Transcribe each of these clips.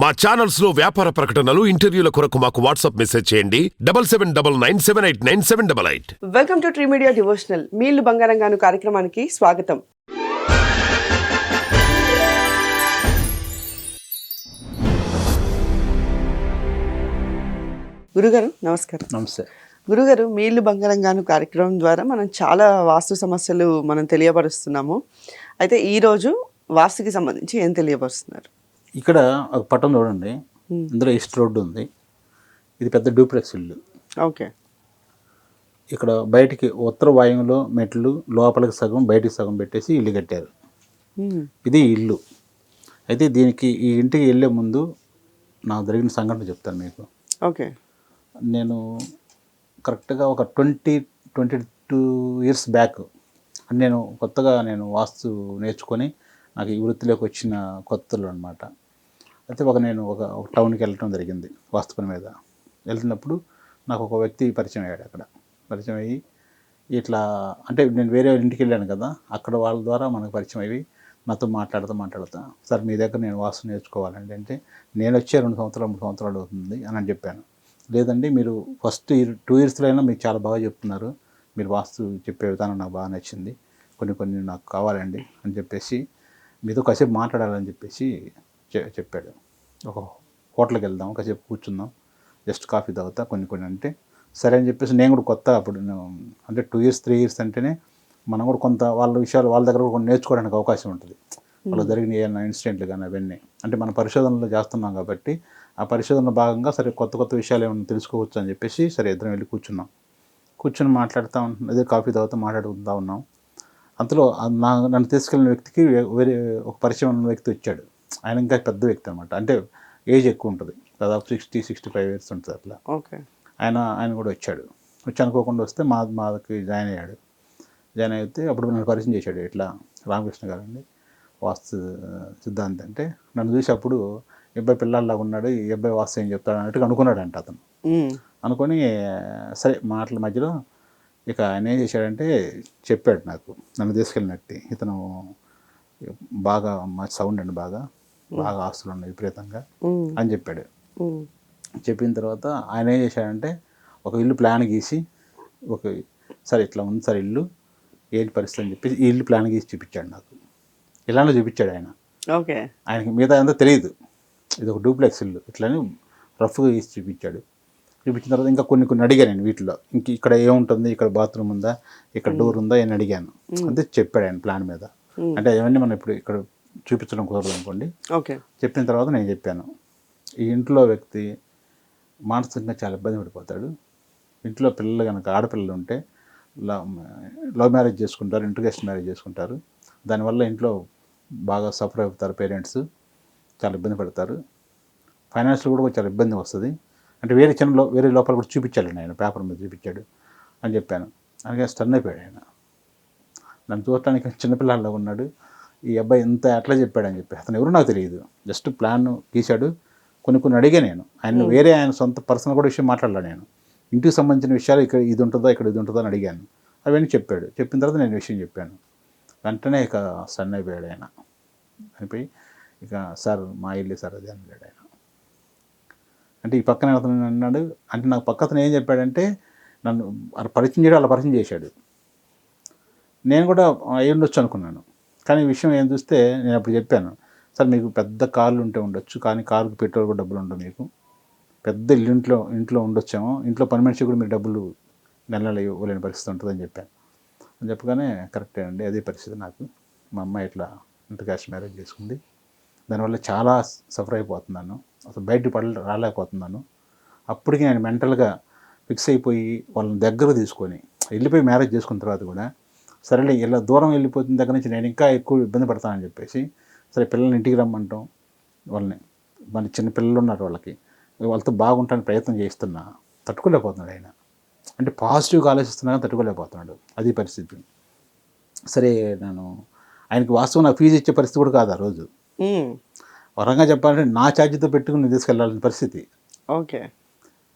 మా ఛానల్స్లో వ్యాపార ప్రకటనలు ఇంటర్వ్యూల కొరకు మాకు వాట్సాప్ మెసేజ్ చేయండి. Double seven double nine seven eight nine seven double eight. Welcome to tree media devotional. మీ ఇల్లు బంగారంగాను కార్యక్రమానికి స్వాగతం. గురుగారు నమస్కారం. నమస్తే. గురుగారు మీ ఇల్లు బంగారంగాను కార్యక్రమం ద్వారా మనం చాలా వాస్తు సమస్యలు మనం తెలియపరుస్తున్నాము. అయితే ఈ రోజు వాస్తుకి సంబంధించి ఏం తెలియపరుస్తున్నారు? ఇక్కడ ఒక పట్టం చూడండి. ఇందులో ఈస్ట్ రోడ్డు ఉంది. ఇది పెద్ద డూప్లెక్స్ ఇల్లు. ఓకే. ఇక్కడ బయటికి ఉత్తర వాయువులో మెట్లు లోపలికి సగం బయటికి సగం పెట్టేసి ఇల్లు కట్టారు. ఇది ఇల్లు. అయితే దీనికి ఈ ఇంటికి వెళ్ళే ముందు నాకు జరిగిన సంఘటన చెప్తాను మీకు. ఓకే. నేను కరెక్ట్గా ఒక twenty twenty two years back నేను కొత్తగా నేను వాస్తు నేర్చుకొని నాకు ఈ వృత్తిలోకి వచ్చిన కొత్తలు అనమాట అయితే ఒక నేను ఒక టౌన్కి వెళ్ళటం జరిగింది వాస్తు పని మీద. వెళ్తున్నప్పుడు నాకు ఒక వ్యక్తి పరిచయం అయ్యాడు అక్కడ. పరిచయం అయ్యి ఇట్లా అంటే నేను వేరే ఇంటికి వెళ్ళాను కదా అక్కడ వాళ్ళ ద్వారా మనకు పరిచయం అయ్యి నాతో మాట్లాడుతూ మాట్లాడుతా సార్ మీ దగ్గర నేను వాస్తు నేర్చుకోవాలండి అంటే నేను వచ్చే రెండు సంవత్సరాలు మూడు సంవత్సరాలు అవుతుంది అని అని చెప్పాను. లేదండి మీరు ఫస్ట్ ఇయర్ టూ ఇయర్స్లో అయినా మీరు చాలా బాగా చెప్తున్నారు. మీరు వాస్తు చెప్పే విధానం నాకు బాగా నచ్చింది. కొన్ని కొన్ని నాకు కావాలండి అని చెప్పేసి మీతో కాసేపు మాట్లాడాలని చెప్పేసి చెప్పాడు. ఒక హోటల్కి వెళ్దాం కాసేపు కూర్చుందాం జస్ట్ కాఫీ తాగుతా కొన్ని కొన్ని అంటే సరే అని చెప్పేసి నేను కూడా కొత్త అప్పుడు అంటే టూ ఇయర్స్ త్రీ ఇయర్స్ అంటేనే మనం కూడా కొంత వాళ్ళ విషయాలు వాళ్ళ దగ్గర కూడా నేర్చుకోవడానికి అవకాశం ఉంటుంది. వాళ్ళు జరిగిన ఏమైనా ఇన్సిడెంట్లు కానీ అవన్నీ. అంటే మన పరిశోధనలు చేస్తున్నాం కాబట్టి ఆ పరిశోధనలో భాగంగా సరే కొత్త కొత్త విషయాలు ఏమైనా తెలుసుకోవచ్చు అని చెప్పేసి సరే ఇద్దరం వెళ్ళి కూర్చున్నాం. కూర్చొని మాట్లాడుతూ ఉంటున్నాం అదే కాఫీ తాగుతూ మాట్లాడుకుంటూ ఉన్నాం. అంతలో నా నన్ను తీసుకెళ్ళిన వ్యక్తికి వేరే ఒక పరిచయం ఉన్న వ్యక్తి వచ్చాడు. ఆయన ఇంకా పెద్ద వ్యక్తి అనమాట అంటే ఏజ్ ఎక్కువ ఉంటుంది. దాదాపు సిక్స్టీ సిక్స్టీ ఫైవ్ ఇయర్స్ ఉంటుంది అట్లా. ఓకే. ఆయన ఆయన కూడా వచ్చాడు. వచ్చి అనుకోకుండా వస్తే మా మాకి జాయిన్ అయ్యాడు. జాయిన్ అయితే అప్పుడు నన్ను పరిచయం చేశాడు. ఇట్లా రామకృష్ణ గారు అండి. వాస్తు సిద్ధాంతి అంటే నన్ను చూసి అప్పుడు ఈ అబ్బాయి పిల్లల్లాగా ఉన్నాడు ఈ అబ్బాయి వాస్తు ఏం చెప్తాడు అన్నట్టుగా అనుకున్నాడు అంట అతను. అనుకొని అనుకొని సరే మాటల మధ్యలో ఇక ఆయన ఏం చేశాడంటే చెప్పాడు నాకు. నన్ను తీసుకెళ్ళినట్టు. ఇతను బాగా మా సౌండ్ అండి బాగా. బాగా ఆస్తులు ఉన్నాయి విపరీతంగా. అని చెప్పాడు. చెప్పిన తర్వాత ఆయన ఏం చేశాడంటే ఒక ఇల్లు ప్లాన్ గీసి ఒక సరే ఇట్లా ఉంది సార్ ఇల్లు ఏంటి పరిస్థితి అని చెప్పి ఈ ఇల్లు ప్లాన్ గీసి చూపించాడు నాకు. ఇలానే చూపించాడు ఆయన. ఓకే. ఆయనకి మిగతా అంతా తెలియదు. ఇది ఒక డూప్లెక్స్ ఇల్లు ఇట్లని రఫ్గా గీసి చూపించాడు. చూపించిన తర్వాత ఇంకా కొన్ని కొన్ని అడిగాను నేను వీటిలో. ఇంక ఇక్కడ ఏముంటుంది? ఇక్కడ బాత్రూమ్ ఉందా? ఇక్కడ డోర్ ఉందా? అని అడిగాను. అంతే చెప్పాడు ఆయన ప్లాన్ మీద. అంటే అవన్నీ మనం ఇప్పుడు ఇక్కడ చూపించడం కుదరదు అనుకోండి ఓకే. చెప్పిన తర్వాత నేను చెప్పాను. ఈ ఇంట్లో వ్యక్తి మానసికంగా చాలా ఇబ్బంది పడిపోతాడు. ఇంట్లో పిల్లలు కనుక ఆడపిల్లలు ఉంటే లవ్ లవ్ మ్యారేజ్ చేసుకుంటారు ఇంటర్గేషన్ మ్యారేజ్ చేసుకుంటారు. దానివల్ల ఇంట్లో బాగా సఫర్ అవుతారు పేరెంట్స్ చాలా ఇబ్బంది పడతారు. ఫైనాన్షియల్ కూడా చాలా ఇబ్బంది వస్తుంది. అంటే వేరే చిన్న లో- వేరే లోపల కూడా చూపించాడు ఆయన పేపర్ మీద చూపించాడు అని చెప్పాను. అందుకే స్టన్ అయిపోయాడు ఆయన. నన్ను చూడటానికి చిన్నపిల్లల్లో ఉన్నాడు. ఈ అబ్బాయి ఇంత ఎట్లా చెప్పాడని చెప్పి. అతను ఎవరు నాకు తెలియదు. జస్ట్ ప్లాన్ గీశాడు. కొన్ని కొన్ని అడిగా నేను. ఆయన వేరే ఆయన సొంత పర్సనల్ కూడా విషయం మాట్లాడలే నేను. ఇంటికి సంబంధించిన విషయాలు ఇక్కడ ఇది ఉంటుందా ఇక్కడ ఇది ఉంటుందా అని అడిగాను. అవన్నీ చెప్పాడు. చెప్పిన తర్వాత నేను విషయం చెప్పాను. వెంటనే ఇక సన్ అయిపోయాడు ఆయన. అయిపోయి ఇక సార్ మా ఇల్లు సార్ అది అన్నాడు ఆయన. అంటే ఈ పక్కన అతను అన్నాడు. అంటే నాకు పక్క అతను ఏం చెప్పాడంటే నన్ను అలా పరిచయం చేయడం అలా పరిచయం చేశాడు. నేను కూడా అయి ఉండొచ్చు అనుకున్నాను. కానీ విషయం ఏం చూస్తే నేను అప్పుడు చెప్పాను సార్ మీకు పెద్ద కార్లు ఉంటే ఉండొచ్చు కానీ కారుకు పెట్రోల్ కూడా డబ్బులు ఉండవు మీకు. పెద్ద ఇల్లు ఇంట్లో ఇంట్లో ఉండొచ్చేమో ఇంట్లో పని మనిషి కూడా మీరు డబ్బులు నెల నెల ఇవ్వలేని పరిస్థితి ఉంటుందని చెప్పాను. అని చెప్పగానే కరెక్టే అండి అదే పరిస్థితి నాకు. మా అమ్మాయి ఇట్లా ఇంటర్ క్యాష్ మ్యారేజ్ చేసుకుంది. దానివల్ల చాలా సఫర్ అయిపోతున్నాను. అసలు బయట పడ రాలేకపోతున్నాను. అప్పటికి నేను మెంటల్గా ఫిక్స్ అయిపోయి వాళ్ళని దగ్గర తీసుకొని వెళ్ళిపోయి మ్యారేజ్ చేసుకున్న తర్వాత కూడా సరేలే ఇలా దూరం వెళ్ళిపోతున్న దగ్గర నుంచి నేను ఇంకా ఎక్కువ ఇబ్బంది పడతానని చెప్పేసి సరే పిల్లల్ని ఇంటికి రమ్మంటాం వాళ్ళని. మన చిన్న పిల్లలు ఉన్నారు వాళ్ళకి. వాళ్ళతో బాగుంటానికి ప్రయత్నం చేస్తున్నా. తట్టుకోలేకపోతున్నాడు ఆయన. అంటే పాజిటివ్గా ఆలోచిస్తున్నా కానీ తట్టుకోలేకపోతున్నాడు. అది పరిస్థితి. సరే నేను ఆయనకి వాస్తవం నాకు ఫీజు ఇచ్చే పరిస్థితి కూడా కాదు ఆ రోజు. వరంగా చెప్పాలంటే నా ఛార్జీతో పెట్టుకుని తీసుకెళ్ళాల్సిన పరిస్థితి. ఓకే.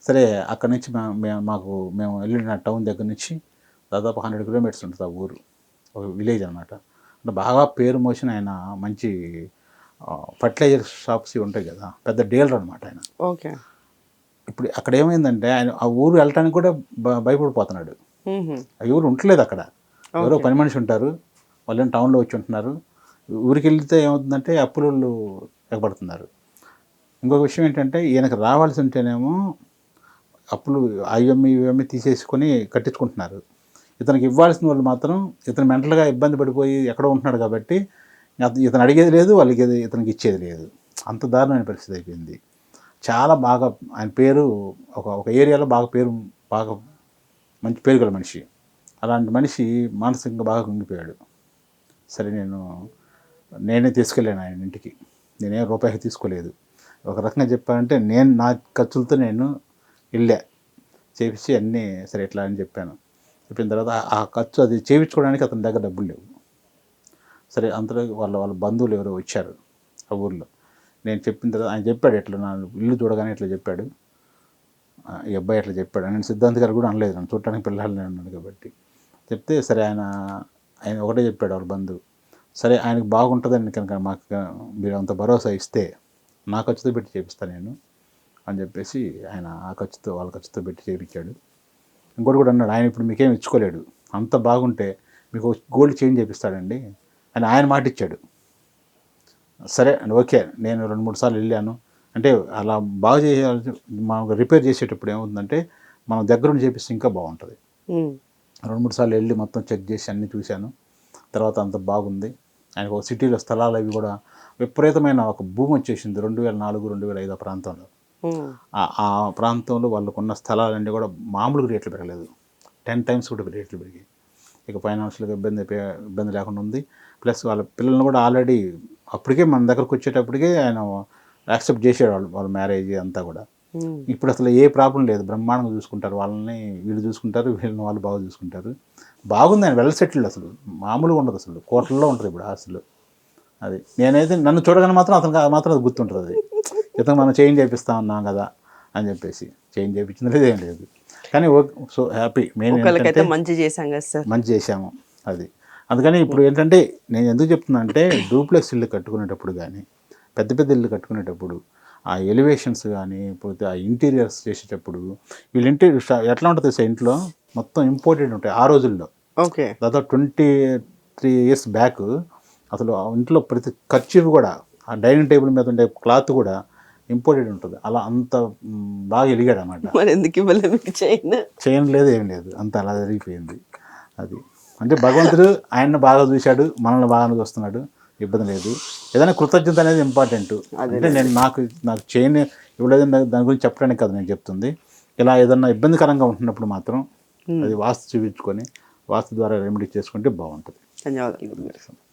సరే అక్కడ నుంచి మా- మేము మాకు మేము వెళ్ళిన టౌన్ దగ్గర నుంచి దాదాపు హండ్రెడ్ కిలోమీటర్స్ ఉంటుంది ఆ ఊరు. ఒక విలేజ్ అనమాట అంటే బాగా పేరు మోసిన ఆయన మంచి ఫర్టిలైజర్ షాప్స్ ఇవి ఉంటాయి కదా పెద్ద డీలర్ అనమాట ఆయన. ఓకే. ఇప్పుడు అక్కడ ఏమైందంటే ఆయన ఆ ఊరు వెళ్ళటానికి కూడా భయపడిపోతున్నాడు. ఆ ఊరు ఉండలేదు అక్కడ. ఎవరో పని మనిషి ఉంటారు వాళ్ళేం టౌన్లో వచ్చి ఉంటున్నారు. ఊరికి వెళ్తే ఏమవుతుందంటే అప్పులు ఎగబడుతున్నారు. ఇంకొక విషయం ఏంటంటే ఈయనకు రావాల్సి ఉంటేనేమో అప్పులు ఐఎంఈ ఇవన్నీ తీసేసుకొని కట్టించుకుంటున్నారు. ఇతనికి ఇవ్వాల్సిన వాళ్ళు మాత్రం ఇతను మెంటల్గా ఇబ్బంది పడిపోయి ఎక్కడో ఉంటున్నాడు కాబట్టి ఇతను అడిగేది లేదు వాళ్ళకి ఇతనికి ఇచ్చేది లేదు. అంత దారుణమైన పరిస్థితి అయిపోయింది. చాలా బాగా ఆయన పేరు ఒక ఒక ఏరియాలో బాగా పేరు బాగా మంచి పేరు గల మనిషి. అలాంటి మనిషి మానసికంగా బాగా కుంగిపోయాడు. సరే నేను నేనే తీసుకెళ్ళాను ఆయన ఇంటికి. నేనే రూపాయి తీసుకోలేదు. ఒక రకంగా చెప్పానంటే నేను నా ఖర్చులతో నేను వెళ్ళా చేపించి అన్నీ సరే ఎట్లా అని చెప్పాను. చెప్పిన తర్వాత ఆ- ఖర్చు అది చేయించుకోవడానికి అతని దగ్గర డబ్బులు లేవు. సరే అంతలో వాళ్ళ వాళ్ళ బంధువులు ఎవరో వచ్చారు ఆ ఊర్లో. నేను చెప్పిన తర్వాత ఆయన చెప్పాడు ఎట్లా నా ఇల్లు చూడగానే ఇట్లా చెప్పాడు? ఈ అబ్బాయి ఎట్లా చెప్పాడు? నేను సిద్ధాంత్ గారు కూడా అనలేదు నన్ను చూడటానికి పిల్లలు నేను ఉన్నాను కాబట్టి. చెప్తే సరే ఆయన ఆయన ఒకటే చెప్పాడు వాళ్ళ బంధువు. సరే ఆయనకు బాగుంటుందని కనుక మాకు మీరు అంత భరోసా ఇస్తే నా ఖర్చుతో పెట్టి చేపిస్తాను నేను అని చెప్పేసి ఆయన ఆ ఖర్చుతో వాళ్ళ ఖర్చుతో పెట్టి చేయించాడు ఇంకోటి కూడా అన్నాడు ఆయన ఇప్పుడు మీకేం ఇచ్చుకోలేడు. అంత బాగుంటే మీకు గోల్డ్ చేంజ్ చేపిస్తాడండి అని ఆయన మాట ఇచ్చాడు. సరే ఓకే. నేను రెండు మూడు సార్లు వెళ్ళాను. అంటే అలా బాగా చేయాలి మనం రిపేర్ చేసేటప్పుడు ఏమవుతుందంటే మనం దగ్గరుండి చేపిస్తే ఇంకా బాగుంటుంది. రెండు మూడు సార్లు వెళ్ళి మొత్తం చెక్ చేసి అన్నీ చూశాను. తర్వాత అంత బాగుంది. ఆయనకు ఒక సిటీలో స్థలాలు అవి కూడా విపరీతమైన ఒక భూమి వచ్చేసింది. రెండు వేల నాలుగు రెండు వేల ఐదు ఆ ప్రాంతంలో. ఆ- ఆ ప్రాంతంలో వాళ్ళకు ఉన్న స్థలాలన్నీ కూడా మామూలుగా రేట్లు పెరగలేదు. టెన్ టైమ్స్ కూడా రేట్లు పెరిగాయి. ఇక ఫైనాన్షియల్గా ఇబ్బంది ఇబ్బంది లేకుండా ఉంది. ప్లస్ వాళ్ళ పిల్లల్ని కూడా ఆల్రెడీ అప్పటికే మన దగ్గరకు వచ్చేటప్పటికే ఆయన యాక్సెప్ట్ చేసాడు వాళ్ళు వాళ్ళ మ్యారేజ్ అంతా కూడా. ఇప్పుడు అసలు ఏ ప్రాబ్లం లేదు. బ్రహ్మాండంగా చూసుకుంటారు. వాళ్ళని వీళ్ళు చూసుకుంటారు వీళ్ళని వాళ్ళు బాగా చూసుకుంటారు. బాగుంది ఆయన వెల్ సెటిల్డ్ అసలు. మామూలుగా ఉండదు అసలు. కోట్లలో ఉంటుంది ఇప్పుడు అసలు అది. నేనైతే నన్ను చూడగానే మాత్రం అతనికి మాత్రం అది గుర్తుంటుంది అది. ఇతను మనం చేంజ్ చేపిస్తా ఉన్నాం కదా అని చెప్పేసి. చేంజ్ చేయించింది లేదు ఏం లేదు. కానీ సో హ్యాపీ. మెయిన్ ఒకళ్ళకైతే మంచి చేశాం కదా సార్. మంచి చేశాము అది. అందుకని ఇప్పుడు ఏంటంటే నేను ఎందుకు చెప్తున్నా అంటే డూప్లెక్స్ ఇల్లు కట్టుకునేటప్పుడు కానీ పెద్ద పెద్ద ఇల్లు కట్టుకునేటప్పుడు ఆ ఎలివేషన్స్ కానీ పోతే ఆ ఇంటీరియర్స్ చేసేటప్పుడు వీళ్ళ ఇంటీరియర్ ఎట్లా ఉంటుంది సార్ ఇంట్లో? మొత్తం ఇంపోర్టెడ్ ఉంటాయి ఆ రోజుల్లో. ఓకే. దాదాపు ట్వంటీ త్రీ ఇయర్స్ బ్యాక్ అసలు ఆ ఇంట్లో ప్రతి ఖర్చు కూడా ఆ డైనింగ్ టేబుల్ మీద ఉండే క్లాత్ కూడా ఇంపోర్టెడ్ ఉంటుంది. అలా అంత బాగా ఎలిగాడు అన్నమాట మరి ఎందుకు ఇవ్వలేదు చైన్? లేదు ఏం లేదు. అంత అలా జరిగిపోయింది అది. అంటే భగవంతుడు ఆయన్ని బాగా చూశాడు మనల్ని బాగా చూస్తున్నాడు ఇబ్బంది లేదు. ఏదైనా కృతజ్ఞత అనేది ఇంపార్టెంట్ అంటే నేను నాకు నాకు చేయని ఇవ్వలేదు దాని గురించి చెప్పడానికి కాదు నేను చెప్తుంది. ఇలా ఏదన్నా ఇబ్బందికరంగా ఉంటున్నప్పుడు మాత్రం అది వాస్తు చూపించుకొని వాస్తు ద్వారా రెమెడీ చేసుకుంటే బాగుంటుంది. ధన్యవాదాలు.